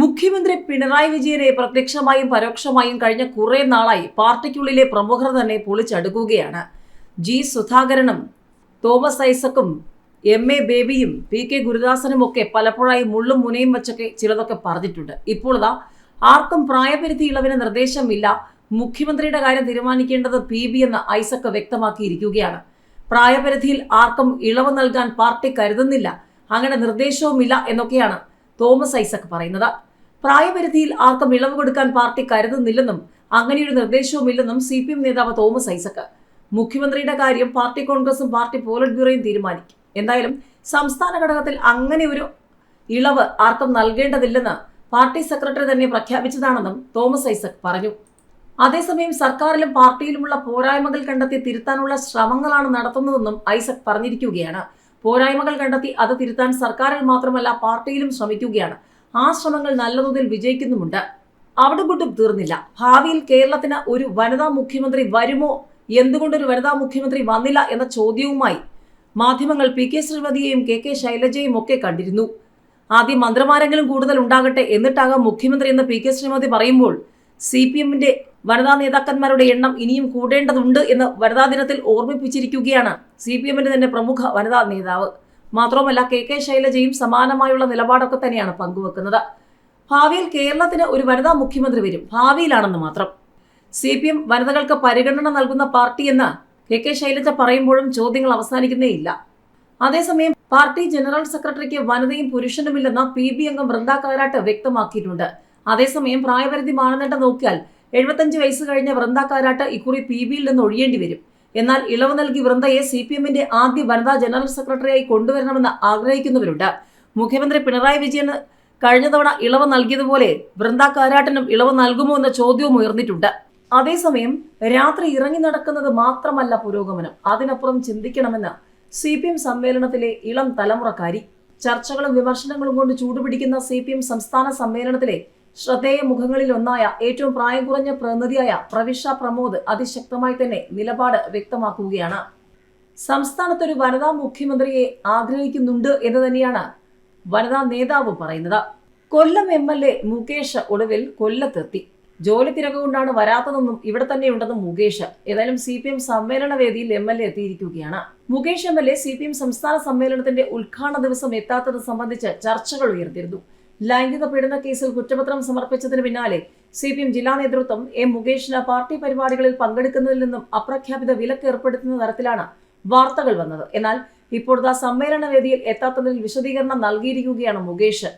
മുഖ്യമന്ത്രി പിണറായി വിജയനെ പ്രത്യക്ഷമായും പരോക്ഷമായും കഴിഞ്ഞ കുറെ നാളായി പാർട്ടിക്കുള്ളിലെ പ്രമുഖർ തന്നെ പൊളിച്ചടുക്കുകയാണ്. ജി സുധാകരനും തോമസ് ഐസക്കും എം എ ബേബിയും പി കെ ഗുരുദാസനും ഒക്കെ പലപ്പോഴായി മുള്ളും മുനയും വെച്ചൊക്കെ ചിലതൊക്കെ പറഞ്ഞിട്ടുണ്ട്. ഇപ്പോൾ ഇതാ ആർക്കും പ്രായപരിധി നിർദ്ദേശമില്ല. മുഖ്യമന്ത്രിയുടെ കാര്യം തീരുമാനിക്കേണ്ടത് പി ബി എന്ന് ഐസക്ക് വ്യക്തമാക്കിയിരിക്കുകയാണ്. പ്രായപരിധിയിൽ ആർക്കും ഇളവ് നൽകാൻ പാർട്ടി കരുതുന്നില്ല. അങ്ങനെ നിർദ്ദേശവുമില്ല എന്നൊക്കെയാണ് തോമസ് ഐസക് പറയുന്നത്. പ്രായപരിധിയിൽ ആർക്കും ഇളവ് കൊടുക്കാൻ പാർട്ടി കരുതുന്നില്ലെന്നും അങ്ങനെയൊരു നിർദ്ദേശവുമില്ലെന്നും സി പി എം നേതാവ് തോമസ് ഐസക് മുഖ്യമന്ത്രിയുടെ കാര്യം പാർട്ടി കോൺഗ്രസും പാർട്ടി പോളിറ്റ് ബ്യൂറോയും തീരുമാനിക്കും. എന്തായാലും സംസ്ഥാന ഘടകത്തിൽ അങ്ങനെ ഒരു ഇളവ് ആർക്കും നൽകേണ്ടതില്ലെന്ന് പാർട്ടി സെക്രട്ടറി തന്നെ പ്രഖ്യാപിച്ചതാണെന്നും തോമസ് ഐസക് പറഞ്ഞു. അതേസമയം സർക്കാരിലും പാർട്ടിയിലുമുള്ള പോരായ്മകൾ കണ്ടെത്തി തിരുത്താനുള്ള ശ്രമങ്ങളാണ് നടത്തുന്നതെന്നും ഐസക് പറഞ്ഞിരിക്കുകയാണ്. പോരായ്മകൾ കണ്ടെത്തി അത് തിരുത്താൻ സർക്കാരിൽ മാത്രമല്ല പാർട്ടിയിലും ശ്രമിക്കുകയാണ്. ആ ശ്രമങ്ങൾ നല്ല തോതിൽ വിജയിക്കുന്നുമുണ്ട്. അവിടെ കൊണ്ടും തീർന്നില്ല. ഭാവിയിൽ കേരളത്തിന് ഒരു വനിതാ മുഖ്യമന്ത്രി വരുമോ? എന്തുകൊണ്ടൊരു വനിതാ മുഖ്യമന്ത്രി വന്നില്ല എന്ന ചോദ്യവുമായി മാധ്യമങ്ങൾ പി കെ ശ്രീമതിയെയും കെ കെ ശൈലജയും ഒക്കെ കണ്ടിരുന്നു. ആദ്യം മന്ത്രിമാരെങ്കിലും കൂടുതൽ ഉണ്ടാകട്ടെ എന്നിട്ടാകാം മുഖ്യമന്ത്രി എന്ന് പി കെ ശ്രീമതി പറയുമ്പോൾ സി പി എമ്മിന്റെ വനിതാ നേതാക്കന്മാരുടെ എണ്ണം ഇനിയും കൂടേണ്ടതുണ്ട് എന്ന് വനിതാ ദിനത്തിൽ ഓർമ്മിപ്പിച്ചിരിക്കുകയാണ് സി പി എമ്മിന്റെ തന്നെ പ്രമുഖ വനിതാ നേതാവ്. മാത്രവുമല്ല കെ കെ ശൈലജയും സമാനമായുള്ള നിലപാടൊക്കെ തന്നെയാണ് പങ്കുവെക്കുന്നത്. ഭാവിയിൽ കേരളത്തിന് ഒരു വനിതാ മുഖ്യമന്ത്രി വരും. ഭാവിയിലാണെന്ന് മാത്രം. സി പി എം വനിതകൾക്ക് പരിഗണന നൽകുന്ന പാർട്ടി എന്ന് കെ കെ ശൈലജ പറയുമ്പോഴും ചോദ്യങ്ങൾ അവസാനിക്കുന്നേയില്ല അതേസമയം പാർട്ടി ജനറൽ സെക്രട്ടറിക്ക് വനിതയും പുരുഷനുമില്ലെന്ന് പി ബി അംഗം വൃന്ദ കാരാട്ട് വ്യക്തമാക്കിയിട്ടുണ്ട്. അതേസമയം പ്രായപരിധി മാനദണ്ഡം നോക്കിയാൽ എഴുപത്തഞ്ച് വയസ്സ് കഴിഞ്ഞ വൃന്ദ കാരാട്ട് ഇക്കുറി പി ബിയിൽ നിന്ന് ഒഴിയേണ്ടി വരും. എന്നാൽ ഇളവ് നൽകി വൃന്ദയെ സി പി എമ്മിന്റെ ആദ്യ വനിതാ ജനറൽ സെക്രട്ടറിയായി കൊണ്ടുവരണമെന്ന് ആഗ്രഹിക്കുന്നവരുണ്ട്. മുഖ്യമന്ത്രി പിണറായി വിജയന് കഴിഞ്ഞ തവണ ഇളവ് നൽകിയതുപോലെ വൃന്ദ കാരാട്ടിനും ഇളവ് നൽകുമോ എന്ന ചോദ്യവും ഉയർന്നിട്ടുണ്ട്. അതേസമയം രാത്രി ഇറങ്ങി നടക്കുന്നത് മാത്രമല്ല പുരോഗമനം. അതിനപ്പുറം ചിന്തിക്കണമെന്ന് സി പി എം സമ്മേളനത്തിലെ ഇളം തലമുറക്കാരി ചർച്ചകളും വിമർശനങ്ങളും കൊണ്ട് ചൂടുപിടിക്കുന്ന സി പി എം സംസ്ഥാന സമ്മേളനത്തിലെ ശ്രദ്ധേയ മുഖങ്ങളിൽ ഒന്നായ ഏറ്റവും പ്രായം കുറഞ്ഞ പ്രതിനിധിയായ പ്രവിഷ പ്രമോദ് അതിശക്തമായി തന്നെ നിലപാട് വ്യക്തമാക്കുകയാണ്. സംസ്ഥാനത്തൊരു വനിതാ മുഖ്യമന്ത്രിയെ ആഗ്രഹിക്കുന്നുണ്ട് എന്ന് തന്നെയാണ് വനിതാ നേതാവ് പറയുന്നത്. Kollam M L A Mukesh ഒടുവിൽ കൊല്ലത്തെത്തി. ജോലി തിരക്കുകൊണ്ടാണ് വരാത്തതെന്നും ഇവിടെ തന്നെയുണ്ടെന്നും മുകേഷ്. ഏതായാലും സി പി എം സമ്മേളന വേദിയിൽ എം എൽ എ എത്തിയിരിക്കുകയാണ്. Mukesh M L A C P M സംസ്ഥാന സമ്മേളനത്തിന്റെ ഉദ്ഘാടന ദിവസം എത്താത്തത് സംബന്ധിച്ച് ചർച്ചകൾ ഉയർത്തിയിരുന്നു. ലൈംഗിക പീഡന കേസിൽ കുറ്റപത്രം സമർപ്പിച്ചതിന് പിന്നാലെ സി പി എം ജില്ലാ നേതൃത്വം എം മുകേഷിന് പാർട്ടി പരിപാടികളിൽ പങ്കെടുക്കുന്നതിൽ നിന്നും അപ്രഖ്യാപിത വിലക്ക് ഏർപ്പെടുത്തുന്ന തരത്തിലാണ് വാർത്തകൾ വന്നത്. എന്നാൽ ഇപ്പോഴത്തെ സമ്മേളന വേദിയിൽ എത്താത്തതിൽ വിശദീകരണം നൽകിയിരിക്കുകയാണ് മുകേഷ്.